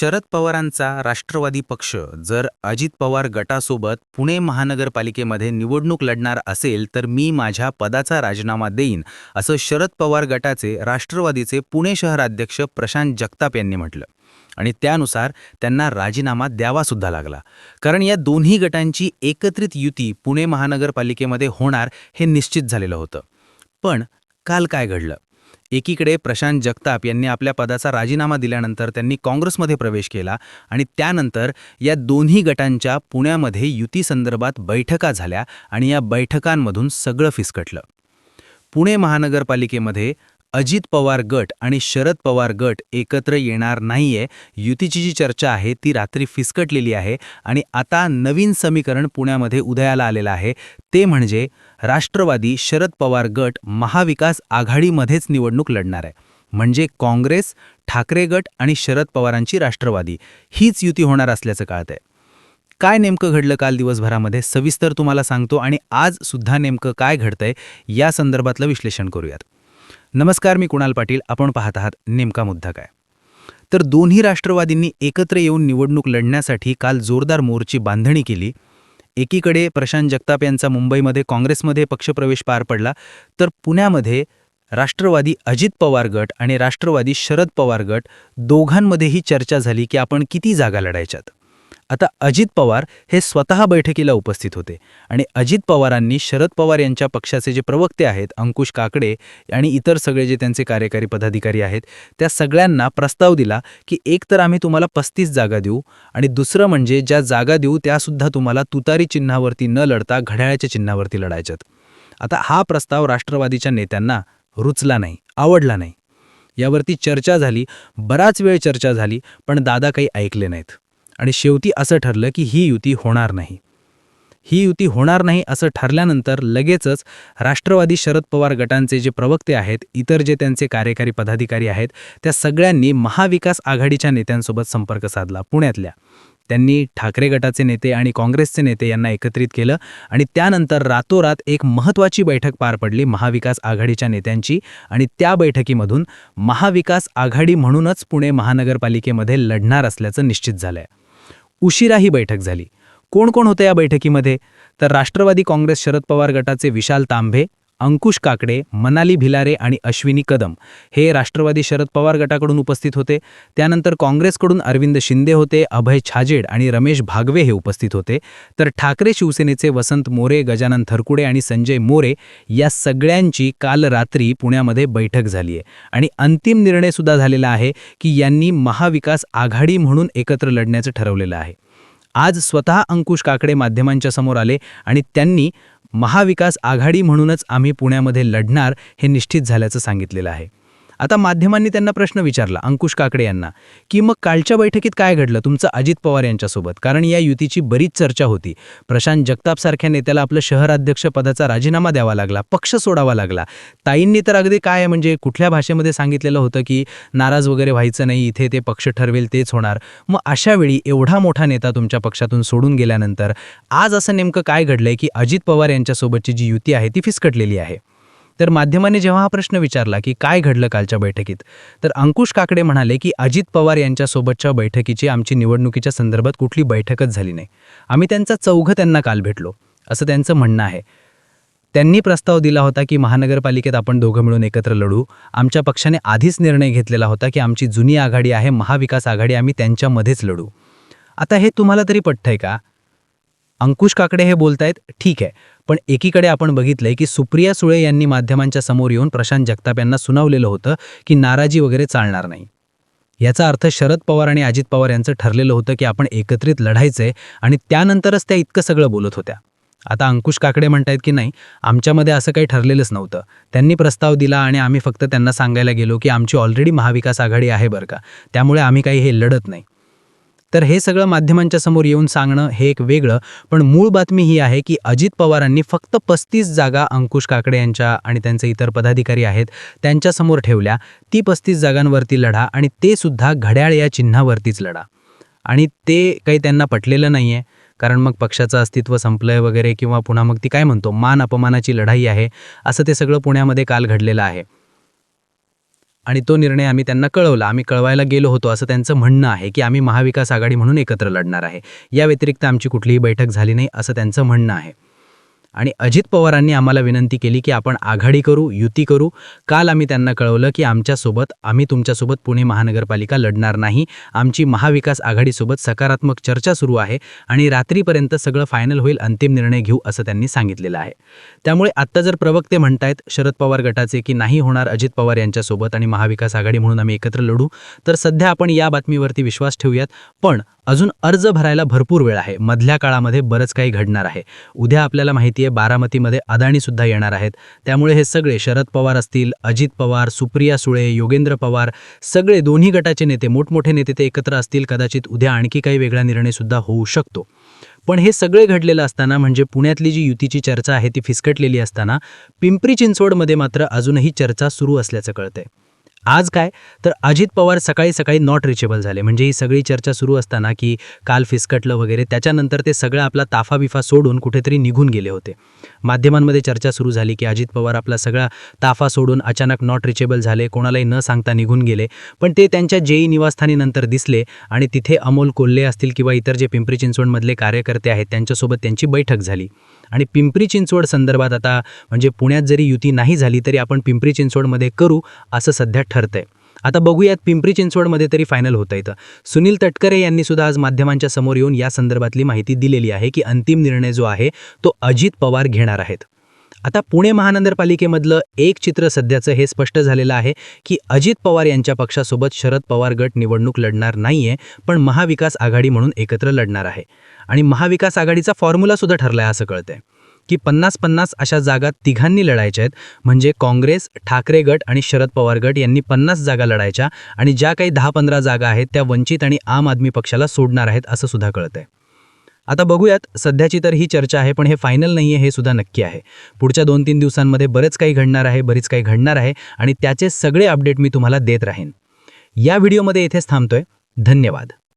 शरद पवारांचा राष्ट्रवादी पक्ष जर अजित पवार गटासोबत पुणे महानगरपालिकेमध्ये निवडणूक लढणार असेल तर मी माझ्या पदाचा राजीनामा देईन असं शरद पवार गटाचे राष्ट्रवादीचे पुणे शहराध्यक्ष प्रशांत जगताप यांनी म्हटलं. आणि त्यानुसार त्यांना राजीनामा द्यावासुद्धा लागला. कारण या दोन्ही गटांची एकत्रित युती पुणे महानगरपालिकेमध्ये होणार हे निश्चित झालेलं होतं. पण काल काय घडलं? एकीकडे प्रशांत जगताप यांनी आपल्या पदाचा राजीनामा दिल्यानंतर त्यांनी काँग्रेसमध्ये प्रवेश केला आणि त्यानंतर या दोन्ही गटांच्या पुण्यामध्ये युतीसंदर्भात बैठका झाल्या आणि या बैठकांमधून सगळं फिसकटलं. पुणे महानगरपालिकेमध्ये अजित पवार गट आणि शरद पवार गट एकत्र येणार नाहीये युतीची जी चर्चा आहे ती रात्री फिसकटलेली आहे आणि आता नवीन समीकरण पुण्यामध्ये उदयाला आलेलं आहे ते म्हणजे राष्ट्रवादी शरद पवार गट महाविकास आघाडीमध्येच निवडणूक लढणार आहे. म्हणजे काँग्रेस ठाकरे गट आणि शरद पवारांची राष्ट्रवादी हीच युती होणार असल्याचं कळतंय. काय नेमकं घडलं काल दिवसभरामध्ये सविस्तर तुम्हाला सांगतो आणि आज सुद्धा नेमकं काय घडतंय या संदर्भातलं विश्लेषण करूयात. नमस्कार मी कुणाल पाटील आपण पाहत आहात नेमका मुद्दा काय? तर दोन्ही राष्ट्रवादींनी एकत्र येऊन निवडणूक लढण्यासाठी काल जोरदार मोर्ची बांधणी केली. एकीकडे प्रशांत जगताप यांचा मुंबईमध्ये काँग्रेसमध्ये पक्षप्रवेश पार पडला तर पुण्यामध्ये राष्ट्रवादी अजित पवार गट आणि राष्ट्रवादी शरद पवार गट दोघांमध्येही चर्चा झाली की आपण किती जागा लढायच्यात? आता अजित पवार हे स्वतः बैठकीला उपस्थित होते आणि अजित पवारांनी शरद पवार यांच्या पक्षाचे जे प्रवक्ते आहेत अंकुश काकडे आणि इतर सगळे जे त्यांचे कार्यकारी पदाधिकारी आहेत त्या सगळ्यांना प्रस्ताव दिला की एक तर आम्ही तुम्हाला पस्तीस जागा देऊ आणि दुसरं म्हणजे ज्या जागा देऊ त्यासुद्धा तुम्हाला तुतारी चिन्हावरती न लढता घड्याळ्याच्या चिन्हावरती लढायच्यात. आता हा प्रस्ताव राष्ट्रवादीच्या नेत्यांना रुचला नाही आवडला नाही. यावरती चर्चा झाली बराच वेळ चर्चा झाली पण दादा काही ऐकले नाहीत. आणि शेवटी असं ठरलं की ही युती होणार नाही. ही युती होणार नाही असं ठरल्यानंतर लगेचच राष्ट्रवादी शरद पवार गटांचे जे प्रवक्ते आहेत इतर जे त्यांचे कार्यकारी पदाधिकारी आहेत त्या सगळ्यांनी महाविकास आघाडीच्या नेत्यांसोबत संपर्क साधला पुण्यातल्या. त्यांनी ठाकरे गटाचे नेते आणि काँग्रेसचे नेते यांना एकत्रित केलं आणि त्यानंतर रातोरात एक महत्त्वाची बैठक पार पडली महाविकास आघाडीच्या नेत्यांची आणि त्या बैठकीमधून महाविकास आघाडी म्हणूनच पुणे महानगरपालिकेमध्ये लढणार असल्याचं निश्चित झालंय. उशिरा ही बैठक झाली. कोण कोण होते या बैठकीमध्ये? तर राष्ट्रवादी काँग्रेस शरद पवार गटाचे विशाल तांबे अंकुश काकडे मनाली भिलारे आणि अश्विनी कदम हे राष्ट्रवादी शरद पवार गटाकडून उपस्थित होते. त्यानंतर काँग्रेसकडून अरविंद शिंदे होते अभय छाजेड आणि रमेश भागवे हे उपस्थित होते. तर ठाकरे शिवसेनेचे वसंत मोरे गजानन थरकुडे आणि संजय मोरे या सगळ्यांची काल रात्री पुण्यामध्ये बैठक झाली आहे. आणि अंतिम निर्णयसुद्धा झालेला आहे की यांनी महाविकास आघाडी म्हणून एकत्र लढण्याचं ठरवलेलं आहे. आज स्वतः अंकुश काकडे माध्यमांच्या समोर आले आणि त्यांनी महाविकास आघाडी म्हणूनच आम्ही पुण्यामध्ये लढणार हे निश्चित झाल्याचं सांगितलेलं आहे. आता माध्यमांनी त्यांना प्रश्न विचारला अंकुश काकडे यांना की मग कालच्या बैठकीत काय घडलं तुमचं अजित पवार यांच्यासोबत? कारण या युतीची बरीच चर्चा होती. प्रशांत जगतापसारख्या नेत्याला आपलं शहराध्यक्ष पदाचा राजीनामा द्यावा लागला पक्ष सोडावा लागला. ताईंनी तर अगदी काय म्हणजे कुठल्या भाषेमध्ये सांगितलेलं होतं की नाराज वगैरे व्हायचं नाही इथे ते पक्ष ठरवेल तेच होणार. मग अशा वेळी एवढा मोठा नेता तुमच्या पक्षातून सोडून गेल्यानंतर आज असं नेमकं काय घडलंय की अजित पवार यांच्यासोबतची जी युती आहे ती फिसकटलेली आहे? तर माध्यमांनी जेव्हा हा प्रश्न विचारला की काय घडलं कालच्या बैठकीत तर अंकुश काकडे म्हणाले की अजित पवार यांच्यासोबतच्या बैठकीची आमची निवडणुकीच्या संदर्भात कुठली बैठकच झाली नाही. आम्ही त्यांचा चौघं त्यांना काल भेटलो असं त्यांचं म्हणणं आहे. त्यांनी प्रस्ताव दिला होता की महानगरपालिकेत आपण दोघं मिळून एकत्र लढू. आमच्या पक्षाने आधीच निर्णय घेतलेला होता की आमची जुनी आघाडी आहे महाविकास आघाडी आम्ही त्यांच्यामध्येच लढू. आता हे तुम्हाला तरी पटतंय का? अंकुश काकडे हे बोलतायत ठीक आहे. पण एकीकडे आपण बघितलंय की सुप्रिया सुळे यांनी माध्यमांच्या समोर येऊन प्रशांत जगताप यांना सुनावलेलं होतं की नाराजी वगैरे चालणार नाही. याचा अर्थ शरद पवार आणि अजित पवार यांचं ठरलेलं होतं की आपण एकत्रित लढायचंय आणि त्यानंतरच त्या इतकं सगळं बोलत होत्या. आता अंकुश काकडे म्हणतायत की नाही आमच्यामध्ये असं काही ठरलेलंच नव्हतं. त्यांनी प्रस्ताव दिला आणि आम्ही फक्त त्यांना सांगायला गेलो की आमची ऑलरेडी महाविकास आघाडी आहे बरं का. त्यामुळे आम्ही काही हे लढत नाही. तर हे सगळं माध्यमांच्या समोर येऊन सांगणं हे एक वेगळं पण मूळ बातमी ही आहे की अजित पवारांनी फक्त पस्तीस जागा अंकुश काकडे यांच्या आणि त्यांचे इतर पदाधिकारी आहेत त्यांच्यासमोर ठेवल्या. ती पस्तीस जागांवरती लढा आणि ते सुद्धा घड्याळ या चिन्हावरतीच लढा. आणि ते काही त्यांना पटलेलं नाही आहे कारण मग पक्षाचं अस्तित्व संपलंय वगैरे किंवा पुन्हा मग ती काय म्हणतो मान अपमानाची लढाई आहे असं ते सगळं पुण्यामध्ये काल घडलेलं आहे. आणि तो निर्णय आम्ही त्यांना कळवला. आम्ही कळवायला गेलो होतो असं त्यांचं म्हणणं आहे की आम्ही महाविकास आघाडी म्हणून एकत्र लढणार आहे. या व्यतिरिक्त आमची कुठलीही बैठक झाली नाही असं त्यांचं म्हणणं आहे. आणि अजित पवारांनी आम्हाला विनंती केली की आपण आघाडी करू युती करू. काल आम्ही त्यांना कळवलं की आमच्यासोबत आम्ही तुमच्यासोबत पुणे महानगरपालिका लढणार नाही. आमची महाविकास आघाडीसोबत सकारात्मक चर्चा सुरू आहे आणि रात्रीपर्यंत सगळं फायनल होईल अंतिम निर्णय घेऊ असं त्यांनी सांगितलेलं आहे. त्यामुळे आत्ता जर प्रवक्ते म्हणतायत शरद पवार गटाचे की नाही होणार अजित पवार यांच्यासोबत आणि महाविकास आघाडी म्हणून आम्ही एकत्र लढू तर सध्या आपण या बातमीवरती विश्वास ठेवूयात. पण अजून अर्ज भरायला भरपूर वेळ आहे. मधल्या काळामध्ये बरंच काही घडणार आहे. उद्या आपल्याला माहिती आहे बारामतीमध्ये अदाणीसुद्धा येणार आहेत. त्यामुळे हे सगळे शरद पवार असतील अजित पवार सुप्रिया सुळे योगेंद्र पवार सगळे दोन्ही गटाचे नेते मोठमोठे नेते ते एकत्र असतील कदाचित उद्या आणखी काही वेगळा निर्णयसुद्धा होऊ शकतो. पण हे सगळे घडलेलं असताना म्हणजे पुण्यातली जी युतीची चर्चा आहे ती फिसकटलेली असताना पिंपरी चिंचवडमध्ये मात्र अजूनही चर्चा सुरू असल्याचं कळतंय. आज काय? तर अजित पवार सकाळी सकाळी नॉट रिचेबल झाले. म्हणजे ही सगळी चर्चा सुरू असताना की काल फिसकटलं वगैरे त्याच्यानंतर ते सगळं आपला ताफा बिफा सोडून कुठेतरी निघून गेले होते. माध्यमांमध्ये चर्चा सुरू झाली की अजित पवार आपला सगळा ताफा सोडून अचानक नॉट रिचेबल झाले कोणालाही न सांगता निघून गेले. पण ते त्यांच्या जेई निवासस्थानी नंतर दिसले आणि तिथे अमोल कोल्हे असतील किंवा इतर जे पिंपरी चिंचवडमधले कार्यकर्ते आहेत त्यांच्यासोबत त्यांची बैठक झाली. आणि पिंपरी चिंचवड संदर्भात आता म्हणजे पुण्यात जरी युती नाही झाली तरी आपण पिंपरी चिंचवडमध्ये करू असं सध्या ठरतंय. आता बघूयात पिंपरी चिंचवडमध्ये तरी फायनल होतं इथं. सुनील तटकरे यांनी सुद्धा आज माध्यमांच्या समोर येऊन या संदर्भातली माहिती दिलेली आहे की अंतिम निर्णय जो आहे तो अजित पवार घेणार आहेत. आता पुणे महानगरपालिकेमधलं एक चित्र सध्याचं हे स्पष्ट झालेलं आहे की अजित पवार यांच्या पक्षासोबत शरद पवार गट निवडणूक लढणार नाहीये पण महाविकास आघाडी म्हणून एकत्र लढणार आहे. आणि महाविकास आघाडीचा फॉर्म्युला सुद्धा ठरलाय असं कळतंय. की पन्नास पन्नास अशा जागा तिघांनी लढायच्या आहेत म्हणजे काँग्रेस ठाकरे गट आणि शरद पवार गट यांनी पन्नास जागा लढायच्या आणि ज्या काही दहा पंधरा जागा आहेत त्या वंचित आणि आम आदमी पक्षाला सोडणार आहेत असं सुद्धा कळतंय. आता बघूयात सध्याची तर ही चर्चा आहे पण हे फायनल नाही आहे हे सुद्धा नक्की आहे. पुढच्या दोन तीन दिवसांमध्ये बरंच काही घडणार आहे बरीच काही घडणार आहे आणि त्याचे सगळे अपडेट मी तुम्हाला देत राहीन. या व्हिडिओमध्ये इथेच थांबतोय. धन्यवाद.